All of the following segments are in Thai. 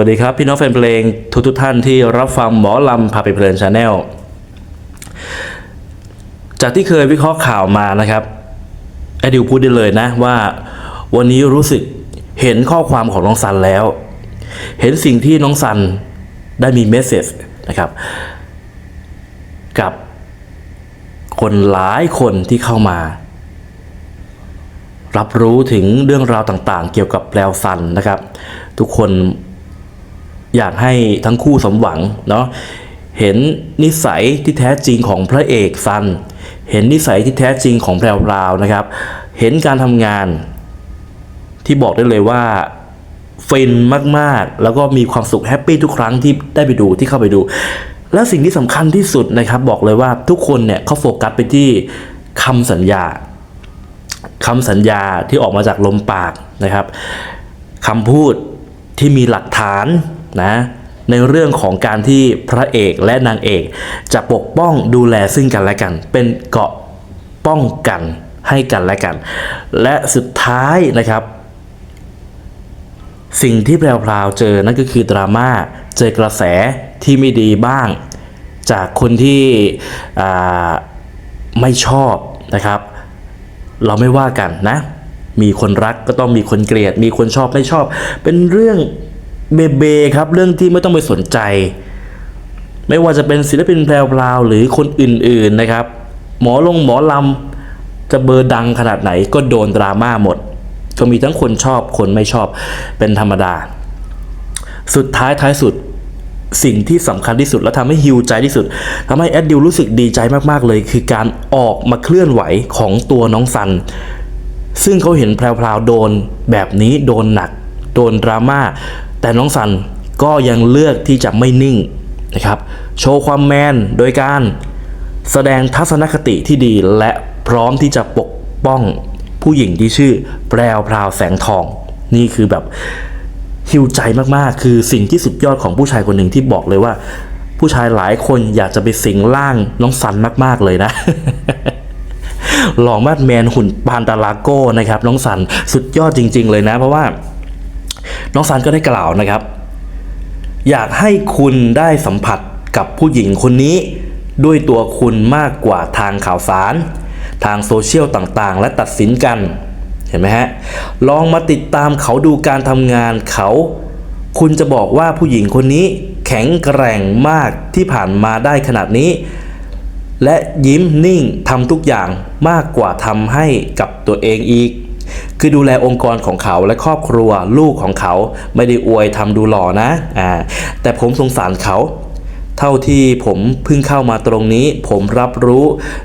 สวัสดีครับ พี่น้องแฟนเพลงทุกทุกท่านที่รับฟังหมอลำพาไปเพลินชาแนลจากที่เคยวิเคราะห์ข่าวมานะครับไอดิวพูดได้เลยนะว่า วันนี้รู้สึกเห็นข้อความของน้องซันแล้ว เห็นสิ่งที่น้องซันได้มีเมสเซจนะครับ กับคนหลายคนที่เข้ามา รับรู้ถึงเรื่องราวต่างๆ เกี่ยวกับแปลวซันนะครับ ทุกคน อยากให้ทั้งคู่สมหวังเนาะเห็นนิสัยที่แท้จริงของพระเอกซัน เห็นนิสัยที่แท้จริงของแพรวราวนะครับ เห็นการทำงาน ที่บอกได้เลยว่าฟินมากๆ แล้วก็มีความสุขแฮปปี้ทุกครั้งที่ได้ไปดูที่เข้าไปดู แล้วสิ่งที่สำคัญที่สุดนะครับ บอกเลยว่าทุกคนเนี่ยเขาโฟกัสไปที่คำสัญญาคำสัญญาที่ออกมาจากลมปากนะครับคำพูดที่มีหลักฐาน นะในเรื่องของการที่พระเอกและนางเอก จะปกป้องดูแลซึ่งกันและกัน เป็นเกาะป้องกันให้กันและกัน และสุดท้ายนะครับ สิ่งที่แพรวๆเจอนั่นก็คือดราม่าเจอกระแสที่ไม่ดีบ้าง จากคนที่ไม่ชอบนะครับ เราไม่ว่ากันนะ มีคนรักก็ต้องมีคนเกลียด มีคนชอบไม่ชอบ เป็นเรื่อง เบเบครับเรื่องที่ไม่ต้องไปสนใจ ไม่ว่าจะเป็นศิลปินแพรวหรือคนอื่นๆนะครับ หมอลงหมอลำจะเบอร์ดังขนาดไหนก็โดนดราม่าหมด ก็มีทั้งคนชอบคนไม่ชอบเป็นธรรมดา สุดท้ายท้ายสุดสิ่งที่สำคัญที่สุดและทำให้ฮิวใจที่สุดทำให้แอดดิวรู้สึกดีใจมากๆเลย คือการออกมาเคลื่อนไหวของตัวน้องซัน ซึ่งเขาเห็นแพรวๆโดนแบบนี้โดนหนัก โดนดราม่า แต่น้องซันก็ยังเลือกที่จะไม่นิ่งนะครับ โชว์ความแมนโดยการแสดงทัศนคติที่ดีและพร้อมที่จะปกป้องผู้หญิงที่ชื่อแพรวพราวแสงทอง นี่คือแบบฮิวใจมากๆ คือสิ่งที่สุดยอดของผู้ชายคนหนึ่งที่บอกเลยว่า ผู้ชายหลายคนอยากจะไปสิงร่างน้องสันมากๆเลยนะหล่อมาดแมนหุ่นปานตาลาโก้นะครับ น้องสันสุดยอดจริง ๆ เลยนะ เพราะว่า น้องสันก็ได้กล่าวนะครับ อยากให้คุณได้สัมผัสกับผู้หญิงคนนี้ ด้วยตัวคุณมากกว่าทางข่าวสาร ทางโซเชียลต่างๆ และตัดสินกัน เห็นไหมฮะ ลองมาติดตามเขาดูการทำงานเขา คุณจะบอกว่าผู้หญิงคนนี้แข็งแกร่งมากที่ผ่านมาได้ขนาดนี้ และยิ้มนิ่งทำทุกอย่างมากกว่าทำให้กับตัวเองอีก คือดูแลองค์กรของเขาและครอบครัวลูกของเขาไม่ได้อวยทำดูหล่อนะอ่าแต่ผมสงสารเขา เท่าที่ผมเพิ่งเข้ามาตรงนี้ ผมรับรู้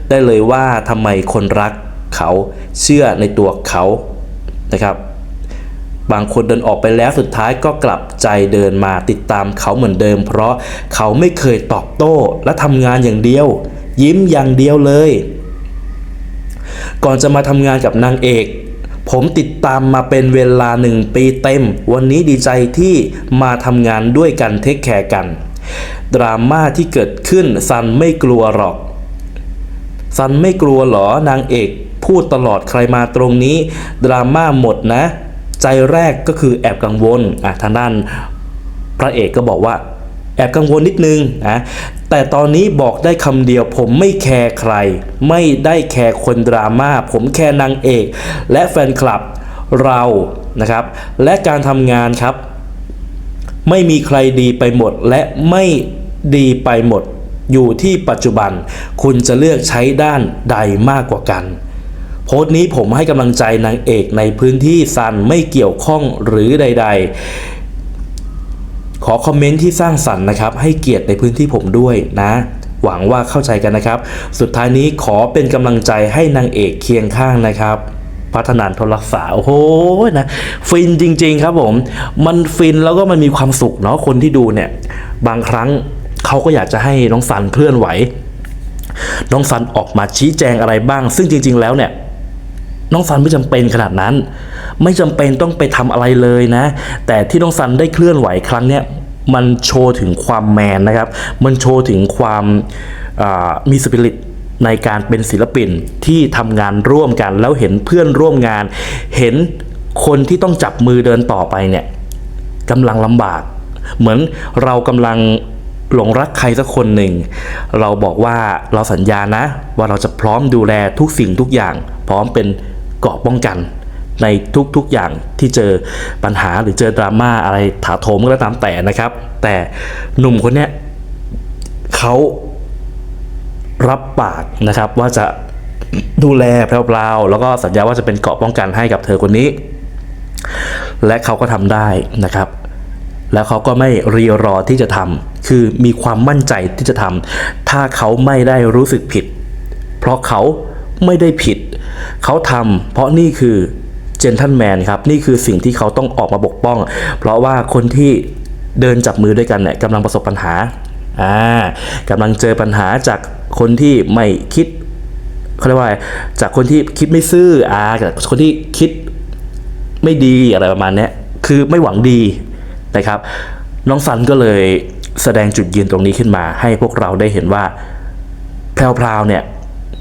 ได้เลยว่าทำไมคนรักเขาเชื่อในตัวเขานะครับบางคนเดินออกไปแล้วสุดท้ายก็กลับใจเดินมาติดตามเขาเหมือนเดิม เพราะเขาไม่เคยตอบโต้และทำงานอย่างเดียว ยิ้มอย่างเดียวเลย ก่อนจะมาทำงานกับนางเอก ผมติดตามมาเป็นเวลาหนึ่งปีเต็ม วันนี้ดีใจที่มาทำงานด้วยกันเทคแคร์กัน ดราม่าที่เกิดขึ้นซันไม่กลัวหรอก ซันไม่กลัวหรอนางเอก พูดตลอดใครมาตรงนี้ ดราม่าหมดนะ ใจแรกก็คือแอบกังวลอะทางด้านพระเอกก็บอกว่า แอบกังวลนิดนึงนะแต่ตอนนี้บอกได้คำเดียว ผมไม่แคร์ใคร ไม่ได้แคร์คนดราม่าผมแคร์นางเอก และแฟนคลับเรานะครับ และการทำงานครับ ไม่มีใครดีไปหมดและไม่ดีไปหมด อยู่ที่ปัจจุบัน คุณจะเลือกใช้ด้านใดมากกว่ากัน โพสต์นี้ผมให้กำลังใจนางเอกในพื้นที่ซันไม่เกี่ยวข้องหรือใด ๆ ขอคอมเมนต์ที่สร้างสรรค์นะครับ ให้เกียรติในพื้นที่ผมด้วยนะ หวังว่าเข้าใจกันนะครับ สุดท้ายนี้ขอเป็นกำลังใจให้นางเอกเคียงข้างนะครับพัฒนานทนรักษาโอ้โหนะฟินจริง ๆ ครับผม มันฟินแล้วก็มันมีความสุขเนาะคนที่ดูเนี่ย บางครั้งเขาก็อยากจะให้น้องสันเคลื่อนไหว น้องสันออกมาชี้แจงอะไรบ้าง ซึ่งจริง ๆ แล้วเนี่ย น้องซันไม่จำเป็นขนาดนั้น ไม่จำเป็นต้องไปทำอะไรเลยนะ แต่ที่น้องซันได้เคลื่อนไหวครั้งเนี้ยมันโชว์ถึงความแมนนะครับ มันโชว์ถึงความามีสปิริตในการเป็นศิลปินที่ทำงานร่วมกัน แล้วเห็นเพื่อนร่วมงาน เห็นคนที่ต้องจับมือเดินต่อไปเนี่ยกำลังลำบาก เหมือนเรากำลังหลงรักใครสักคนหนึ่ง เราบอกว่าเราสัญญานะ ว่าเราจะพร้อมดูแลทุกสิ่งทุกอย่าง พร้อมเป็น เกาะป้องกันในทุกๆอย่างที่เจอปัญหาหรือเจอดราม่าอะไรถาโถมก็แล้วตามแต่นะครับ แต่หนุ่มคนเนี้ยเขารับปากนะครับว่าจะดูแลแพรวๆแล้วก็สัญญาว่าจะเป็นเกาะป้องกันให้กับเธอคนนี้ และเขาก็ทำได้นะครับ แล้วเขาก็ไม่รีรอที่จะทำคือมีความมั่นใจที่จะทำถ้าเขาไม่ได้รู้สึกผิด เพราะเขาไม่ได้ผิด เขาทำเพราะนี่คือเจนทันแมนครับ นี่คือสิ่งที่เขาต้องออกมาปกป้อง เพราะว่าคนที่เดินจับมือด้วยกันเนี่ยกำลังประสบปัญหาอ่ากำลังเจอปัญหาจากคนที่ไม่คิดเขาเรียกว่าจากคนที่คิดไม่ซื่ออ่าจากคนที่คิดไม่ดีอะไรประมาณนี้คือไม่หวังดีนะครับ น้องซันก็เลยแสดงจุดยืนตรงนี้ขึ้นมา ให้พวกเราได้เห็นว่าแพรวๆเนี่ย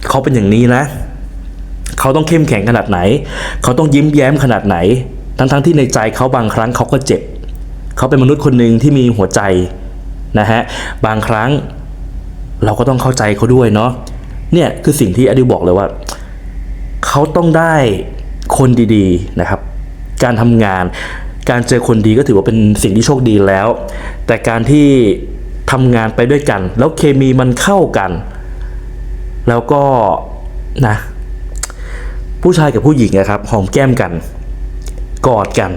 เขาเป็นอย่างนี้นะ เขาต้องเข้มแข็งขนาดไหน เขาต้องยิ้มแย้มขนาดไหน ทั้งๆที่ในใจเขาบางครั้งเขาก็เจ็บ เขาเป็นมนุษย์คนหนึ่งที่มีหัวใจนะฮะ บางครั้งเราก็ต้องเข้าใจเขาด้วยเนาะ เนี่ยคือสิ่งที่อดิวบอกเลยว่า เขาต้องได้คนดีๆนะครับ การทำงาน การเจอคนดีก็ถือว่าเป็นสิ่งที่โชคดีแล้ว แต่การที่ทำงานไปด้วยกัน แล้วเคมีมันเข้ากัน แล้วก็นะ ผู้ชายกับผู้หญิงนะครับหอมแก้มกัน กอดกัน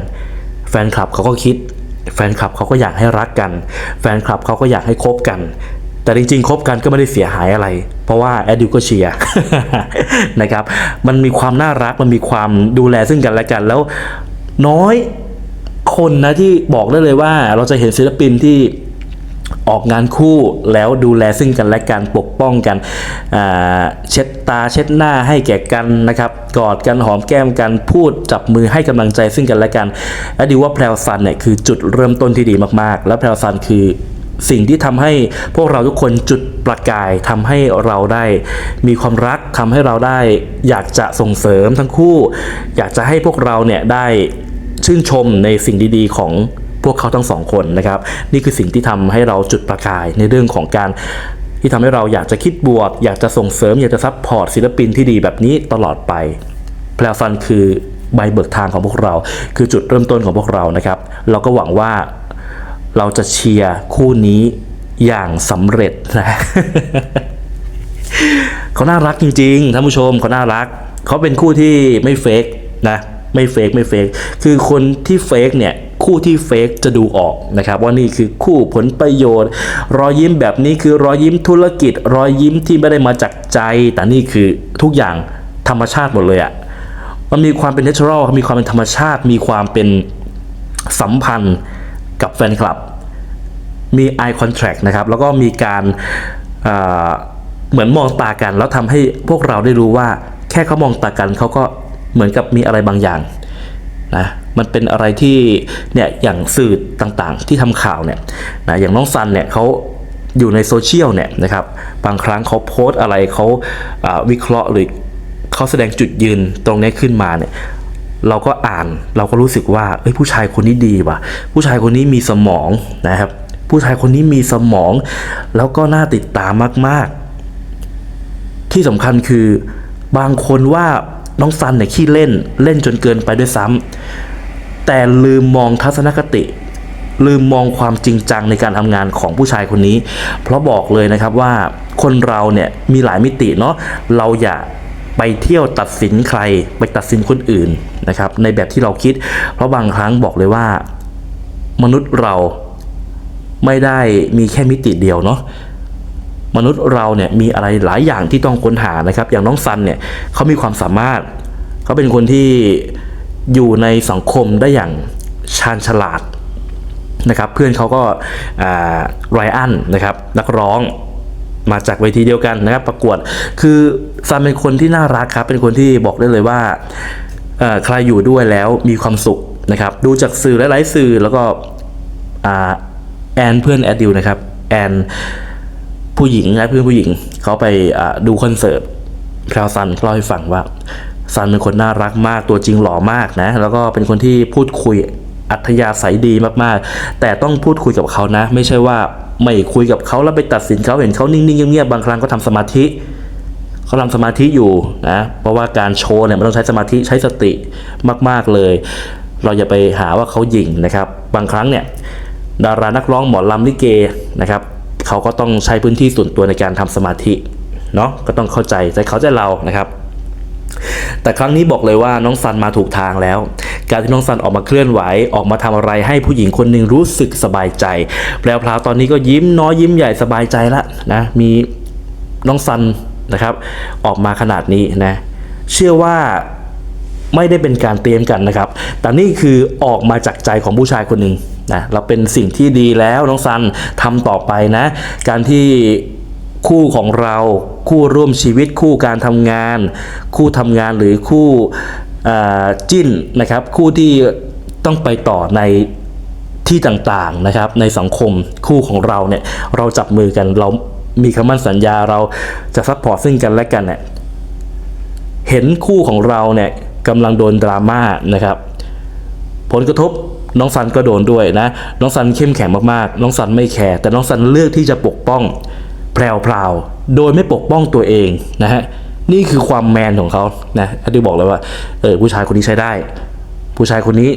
แฟนคลับเขาก็คิด แฟนคลับเขาก็อยากให้รักกัน แฟนคลับเขาก็อยากให้คบกัน แต่จริงๆคบกันก็ไม่ได้เสียหายอะไร เพราะว่าแอดดิวก็เชียร์นะครับ มันมีความน่ารักมันมีความดูแลซึ่งกันและกัน แล้วน้อยคนนะที่บอกได้เลยว่าเราจะเห็นศิลปินที่ ออกงานคู่แล้วดูแลซึ่งกันและกันปกป้องกันเช็ดตาเช็ดหน้าให้แก่กันนะครับกอดกันหอมแก้มกันพูดจับมือให้กำลังใจซึ่งกันและกันและดีว่าแพรวซันเนี่ยคือจุดเริ่มต้นที่ดีมากๆ แล้วแพรวซันคือสิ่งที่ทำให้พวกเราทุกคนจุดประกายทำให้เราได้มีความรักทำให้เราได้อยากจะส่งเสริมทั้งคู่ อยากจะให้พวกเราเนี่ยได้ชื่นชมในสิ่งดีๆของ พวกเขาทั้งสองคนนะครับ นี่คือสิ่งที่ทำให้เราจุดประกายในเรื่องของการที่ทำให้เราอยากจะคิดบวก อยากจะส่งเสริม อยากจะซัพพอร์ตศิลปินที่ดีแบบนี้ตลอดไปแพลฟันคือใบเบิกทางของพวกเรา คือจุดเริ่มต้นของพวกเรานะครับ เราก็หวังว่าเราจะเชียร์คู่นี้อย่างสำเร็จนะเขาน่ารักจริงๆท่านผู้ชมเขาน่ารัก เขาเป็นคู่ที่ไม่เฟกนะ ไม่เฟกไม่เฟกคือคนที่เฟกเนี่ย คู่ที่เฟกจะดูออกนะครับว่านี่คือคู่ผลประโยชน์ รอยยิ้มแบบนี้คือรอยยิ้มธุรกิจ รอยยิ้มที่ไม่ได้มาจากใจ แต่นี่คือทุกอย่างธรรมชาติหมดเลยอะมันมีความเป็นเนเชอรัลมีความเป็นธรรมชาติ มีความเป็นสัมพันธ์กับแฟนคลับ มี eye contact นะครับ แล้วก็มีการเอ่อเหมือนมองตากัน แล้วทำให้พวกเราได้รู้ว่า แค่เขามองตากันเขาก็เหมือนกับมีอะไรบางอย่างนะ มันเป็นอะไรที่เนี่ยอย่างสื่อต่างๆ ที่ทำข่าวเนี่ยนะอย่างน้องซันเนี่ยเขาอยู่ในโซเชียลเนี่ยนะครับบางครั้งเขาโพสต์อะไรเขาอ่าวิเคราะห์หรือเขาแสดงจุดยืนตรงนี้ขึ้นมาเนี่ยเราก็อ่านเราก็รู้สึกว่าเอ้ยผู้ชายคนนี้ดีว่ะ ผู้ชายคนนี้มีสมองนะครับ ผู้ชายคนนี้มีสมอง แล้วก็น่าติดตามมาก ๆ ที่สำคัญคือบางคนว่าน้องซันเนี่ยขี้เล่นเล่นจนเกินไปด้วยซ้ำ แต่ลืมมองทัศนคติ ลืมมองความจริงจังในการทำงานของผู้ชายคนนี้ เพราะบอกเลยนะครับว่าคนเราเนี่ยมีหลายมิติเนาะเราอย่าไปเที่ยวตัดสินใครไปตัดสินคนอื่นนะครับในแบบที่เราคิด เพราะบางครั้งบอกเลยว่า มนุษย์เราไม่ได้มีแค่มิติเดียวเนาะมนุษย์เราเนี่ยมีอะไรหลายอย่างที่ต้องค้นหานะครับ อย่างน้องซันเนี่ยเขามีความสามารถเขาเป็นคนที่ อยู่ในสังคมได้อย่างชาญฉลาดนะครับเพื่อนเขาก็ไรอันนะครับนักร้องมาจากเวทีเดียวกันนะครับประกวดคือซันเป็นคนที่น่ารักครับเป็นคนที่บอกได้เลยว่าใครอยู่ด้วยแล้วมีความสุขนะครับดูจากสื่อหลายๆสื่อแล้วก็แอนเพื่อนแอดดิวนะครับแอนผู้หญิงนะเพื่อนผู้หญิงเขาไปดูคอนเสิร์ตแพรวซันเล่าให้ฟังว่า ซันเป็นคนน่ารักมากตัวจริงหล่อมากนะ แล้วก็เป็นคนที่พูดคุยอัธยาศัยดีมากๆ แต่ต้องพูดคุยกับเขานะ ไม่ใช่ว่าไม่คุยกับเขาแล้วไปตัดสินเขาเห็นเขานิ่งๆเงียบๆบางครั้งก็ทำสมาธิเขาทำสมาธิอยู่นะเพราะว่าการโชว์เนี่ยมันต้องใช้สมาธิใช้สติมากๆเลย เราอย่าไปหาว่าเขาหยิ่งนะครับ บางครั้งเนี่ยดารานักร้องหมอลำลิเกนะครับเขาก็ต้องใช้พื้นที่ส่วนตัวในการทำสมาธิเนาะก็ต้องเข้าใจใจเขาใจเรานะครับ แต่ครั้งนี้บอกเลยว่าน้องซันมาถูกทางแล้ว การที่น้องซันออกมาเคลื่อนไหวออกมาทำอะไรให้ผู้หญิงคนหนึ่งรู้สึกสบายใจแปลวพราวตอนนี้ก็ยิ้มน้อยยิ้มใหญ่สบายใจละนะมีน้องซันนะครับ ออกมาขนาดนี้นะ เชื่อว่าไม่ได้เป็นการเตรียมกันนะครับ แต่นี่คือออกมาจากใจของผู้ชายคนหนึ่งนะเราเป็นสิ่งที่ดีแล้วน้องซันทำต่อไปนะ การที่ คู่ของเรา คู่ร่วมชีวิตคู่การทำงาน คู่ทำงานหรือคู่จิ้นนะครับ คู่ที่ต้องไปต่อในที่ต่างๆนะครับในสังคมคู่ของเราเนี่ยเราจับมือกันเรามีคำมั่นสัญญาเราจะซัพพอร์ตซึ่งกันและกันเนี่ยเห็นคู่ของเราเนี่ยกำลังโดนดราม่านะครับ ผลกระทบน้องซันก็โดนด้วยนะ น้องซันเข้มแข็งมากๆ น้องซันไม่แคร์แต่น้องซันเลือกที่จะปกป้อง แพรวๆโดยไม่ปกป้องตัวเองนะฮะนี่คือความแมนของเขานะอดิวบอกเลยว่าเออผู้ชายคนนี้ใช้ได้ ผู้ชายคนนี้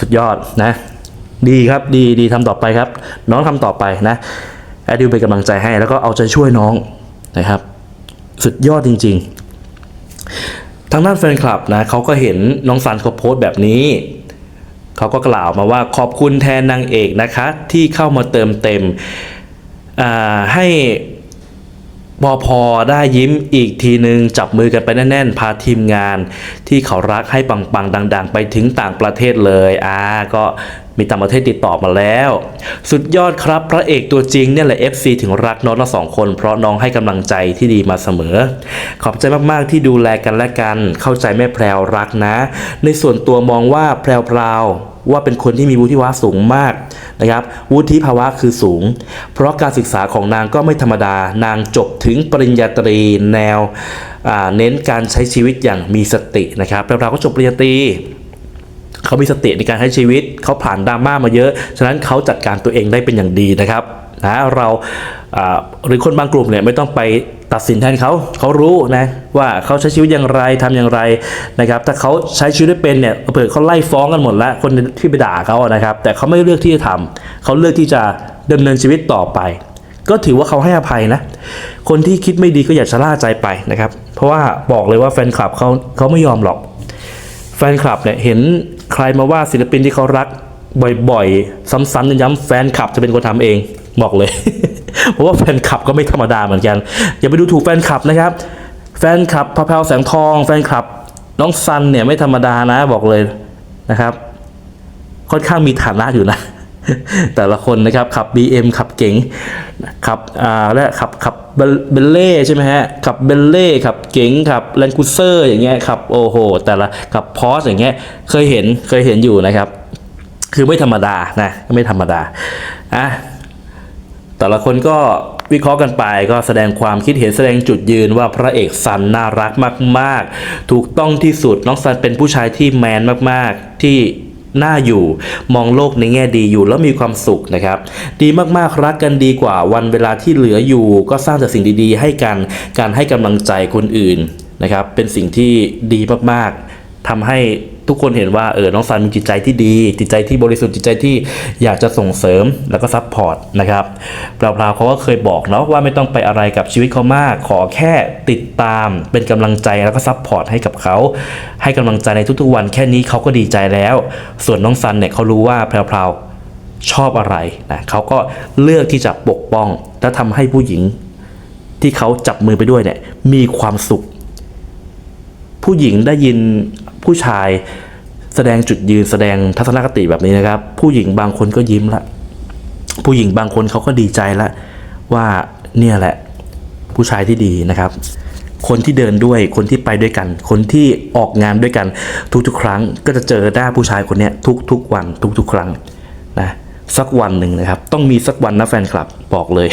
สุดยอดนะ ดีครับดีดีทำต่อไปครับ น้องทำต่อไปนะแอดิวเป็นกำลังใจให้แล้วก็เอาใจช่วยน้องนะครับ สุดยอดจริง ๆ ทางด้านแฟนคลับนะเขาก็เห็นน้องซันเขาโพสต์แบบนี้เขาก็กล่าวมาว่าขอบคุณแทนนางเอกนะคะ ที่เข้ามาเติมเต็มให้ บอพอได้ยิ้มอีกทีหนึงจับมือกันไปแน่นๆ พาทีมงาน ที่เขารักให้ปังๆ ดัง ๆ ไปถึงต่างประเทศเลยอ่าก็มีต่างประเทศติดต่อมาแล้ว สุดยอดครับพระเอกตัวจริงเนี่ยแหละ FC ถึงรักน้องทั้งสองคนเพราะน้องให้กำลังใจที่ดีมาเสมอ ขอบใจมากๆที่ดูแลกันและกัน เข้าใจแม่แพรวรักนะ ในส่วนตัวมองว่าแพรวพราว ว่าเป็นคนที่มีวุฒิภาวะสูงมากนะครับ วุฒิภาวะคือสูง เพราะการศึกษาของนางก็ไม่ธรรมดา นางจบถึงปริญญาตรีแนวเน้นการใช้ชีวิตอย่างมีสตินะครับแพรวพราก็จบปริญญาตรีเขามีสติในการใช้ชีวิต เขาผ่านดราม่ามาเยอะ ฉะนั้นเขาจัดการตัวเองได้เป็นอย่างดีนะครับนะเราหรือคนบางกลุ่มเนี่ยไม่ต้องไป ตัดสินแทนเขาเขารู้นะว่าเขาใช้ชีวิตอย่างไรทำอย่างไรนะครับถ้าเขาใช้ชีวิตได้เป็นเนี่ยเผื่อเขาไล่ฟ้องกันหมดแล้วคนที่ไปด่าเขาอะนะครับ แต่เขาไม่เลือกที่จะทำเขาเลือกที่จะดำเนินชีวิตต่อไป ก็ถือว่าเขาให้อภัยนะคนที่คิดไม่ดีก็อย่าชะล่าใจไปนะครับ เพราะว่าบอกเลยว่าแฟนคลับเขาเขาไม่ยอมหรอก แฟนคลับเนี่ยเห็นใครมาว่าศิลปินที่เขารักบ่อยๆ ซ้ำๆย้ำๆแฟนคลับจะเป็นคนทำเองบอกเลย เพราะว่าแฟนคลับก็ไม่ธรรมดาเหมือนกัน อย่าไปดูถูกแฟนคลับนะครับ แฟนคลับพะเพราแสงทอง แฟนคลับ น้องซันเนี่ยไม่ธรรมดานะบอกเลยนะครับ ค่อนข้างมีฐานะอยู่นะ แต่ละคนนะครับขับ BM ขับเก๋งขับอ่าและขับขับเบลเล่ใช่ไหมฮะขับเบลเล่ขับเก๋งขับแลนคูเซอร์อย่างเงี้ยขับโอ้โห แต่ละขับพอสอย่างเงี้ยเคยเห็นเคยเห็นอยู่นะครับ คือไม่ธรรมดานะไม่ธรรมดาอะ แต่ละคนก็วิเคราะห์กันไปก็แสดงความคิดเห็นแสดงจุดยืนว่าพระเอกซันน่ารักมาก ๆ ถูกต้องที่สุดน้องซันเป็นผู้ชายที่แมนมากๆที่น่าอยู่มองโลกในแง่ดีอยู่แล้วมีความสุขนะครับ ดีมากๆรักกันดีกว่าวันเวลาที่เหลืออยู่ ก็สร้างแต่สิ่งดีๆ ให้กันการให้กำลังใจคนอื่นนะครับ เป็นสิ่งที่ดีมากๆ ทำให้ทุกคนเห็นว่าเออน้องซันมีจิตใจที่ดี จิตใจที่บริสุทธิ์จิตใจที่อยากจะส่งเสริมแล้วก็ซัพพอร์ตนะครับเปล่าๆเขาก็เคยบอกเนาะว่าไม่ต้องไปอะไรกับชีวิตเขามาก ขอแค่ติดตามเป็นกำลังใจแล้วก็ซัพพอร์ตให้กับเขาให้กำลังใจในทุกๆวันแค่นี้เขาก็ดีใจแล้ว ส่วนน้องซันเนี่ยเขารู้ว่าแพรวๆชอบอะไรนะเขาก็เลือกที่จะปกป้อง และทำให้ผู้หญิงที่เขาจับมือไปด้วยเนี่ยมีความสุขผู้หญิงได้ยิน ผู้ชายแสดงจุดยืนแสดงทัศนคติแบบนี้นะครับ ผู้หญิงบางคนก็ยิ้มละผู้หญิงบางคนเขาก็ดีใจละว่าเนี่ยแหละ ผู้ชายที่ดีนะครับ คนที่เดินด้วยคนที่ไปด้วยกัน คนที่ออกงานด้วยกันทุกๆ ครั้ง ก็จะเจอหน้าผู้ชายคนนี้ทุกๆวันทุกๆ ครั้งนะสักวันหนึ่งนะครับ ต้องมีสักวันนะแฟนคลับบอกเลย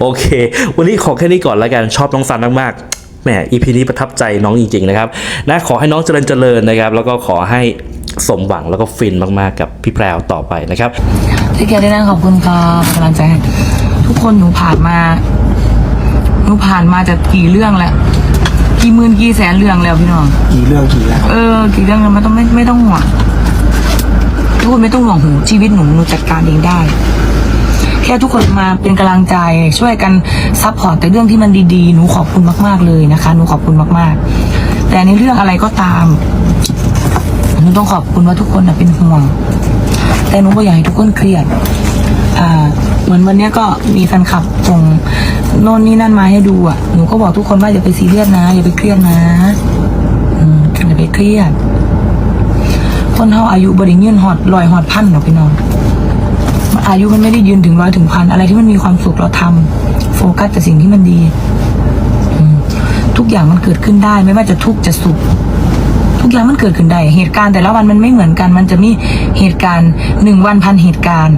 โอเค วันนี้ขอแค่นี้ก่อนแล้วกันชอบน้องซันมากๆ แหม EP นี้ประทับใจน้องจริง ๆ นะครับนะขอให้น้องเจริญเจริญนะครับ แล้วก็ขอให้สมหวังแล้วก็ฟินมากๆกับพี่แพรวต่อไปนะครับที่แกได้นั่งขอบคุณครับกำลังใจให้ทุกคนหนูผ่านมาหนูผ่านมาจากกี่เรื่องแล้วกี่หมื่นกี่แสนเรื่องแล้วพี่น้อง กี่เรื่องกี่แล้วเออ กี่เรื่องแล้วไม่ต้องไม่ไม่ต้องห่วงทุกคนไม่ต้องห่วงหูชีวิตหนูหนูจัดการเองได้แค่ทุกคนมาเป็นกำลังใจช่วยกันซัพพอร์ตแต่เรื่องที่มันดีๆ หนูขอบคุณมากๆเลยนะคะ หนูขอบคุณมากๆ แต่ในเรื่องอะไรก็ตาม หนูต้องขอบคุณว่าทุกคนนะเป็นห่วง แต่หนูก็อยากให้ทุกคนเครียด อ่า เหมือนวันนี้ก็มีแฟนคลับส่งโน่นนี่นั่นมาให้ดูอะ หนูก็บอกทุกคนว่าอย่าไปซีเรียสนะ อย่าไปเครียดนะอืมอย่าไปเครียด คนเท่าอายุบริยืนหอดลอยหอดพันเนาะพี่น้อง อายุมันไม่ได้ยืนถึงร้อยถึงพันอะไรที่มันมีความสุขเราทำโฟกัสแต่สิ่งที่มันดี ทุกอย่างมันเกิดขึ้นได้ ไม่ว่าจะทุกข์จะสุขทุกอย่างมันเกิดขึ้นได้ เหตุการณ์แต่ละวันมันไม่เหมือนกัน มันจะมีเหตุการณ์หนึ่งวันพันเหตุการณ์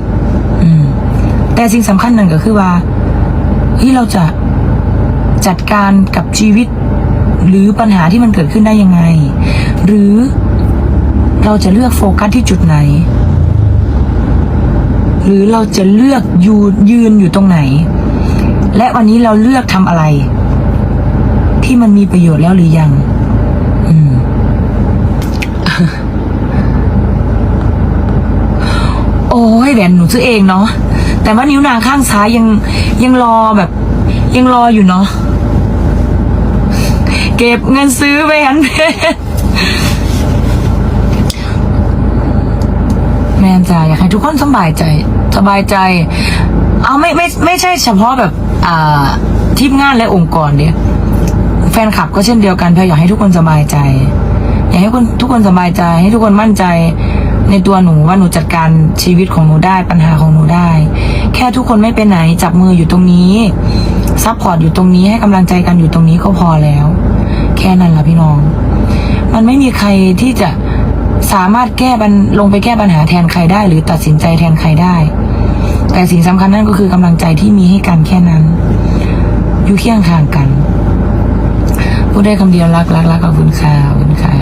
อืม แต่สิ่งสำคัญหนึ่งก็คือว่าที่เราจะจัดการกับชีวิต หรือปัญหาที่มันเกิดขึ้นได้ยังไง หรือเราจะเลือกโฟกัสที่จุดไหน หรือเราจะเลือกยูยืนอยู่ตรงไหน และวันนี้เราเลือกทำอะไร ที่มันมีประโยชน์แล้วหรือยัง อืมโอ้ยแหวนหนูซื้อเองเนาะแต่ว่านิ้วนางข้างซ้ายยังยังรอแบบ ยังรออยู่เนาะเก็บเงินซื้อแหวนเพชร แม่นจ้ะอยากให้ทุกคนสบายใจ สบายใจ เอาไม่ไม่ไม่ใช่เฉพาะแบบ อ่าทีมงานและองค์กรเดียแฟนคลับก็เช่นเดียวกันเพื่ออยากให้ทุกคนสบายใจ อยากให้คนทุกคนสบายใจ ให้ทุกคนมั่นใจในตัวหนูว่าหนูจัดการชีวิตของหนูได้ปัญหาของหนูได้ แค่ทุกคนไม่ไปไหนจับมืออยู่ตรงนี้ซัพพอร์ตอยู่ตรงนี้ให้กำลังใจกันอยู่ตรงนี้ก็พอแล้ว แค่นั้นละพี่น้อง มันไม่มีใครที่จะ สามารถแก้ปัญลงไปแก้ปัญหาแทนใครได้ หรือตัดสินใจแทนใครได้ แต่สิ่งสำคัญนั่นก็คือกำลังใจที่มีให้กันแค่นั้น อยู่เคียงข้างกันพูดได้คำเดียวรักรักรักขอบคุณค่ะขอบคุณค่ะ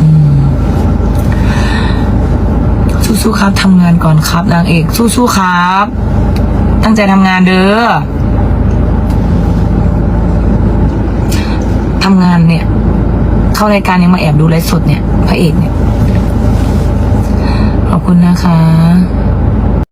อืมสู้ๆครับทำงานก่อนครับนางเอก สู้ๆครับ ตั้งใจทำงานเด้อทำงานเนี่ย เข้ารายการยังมาแอบดูไลฟ์สดเนี่ยพระเอกเนี่ย ขอบคุณนะคะ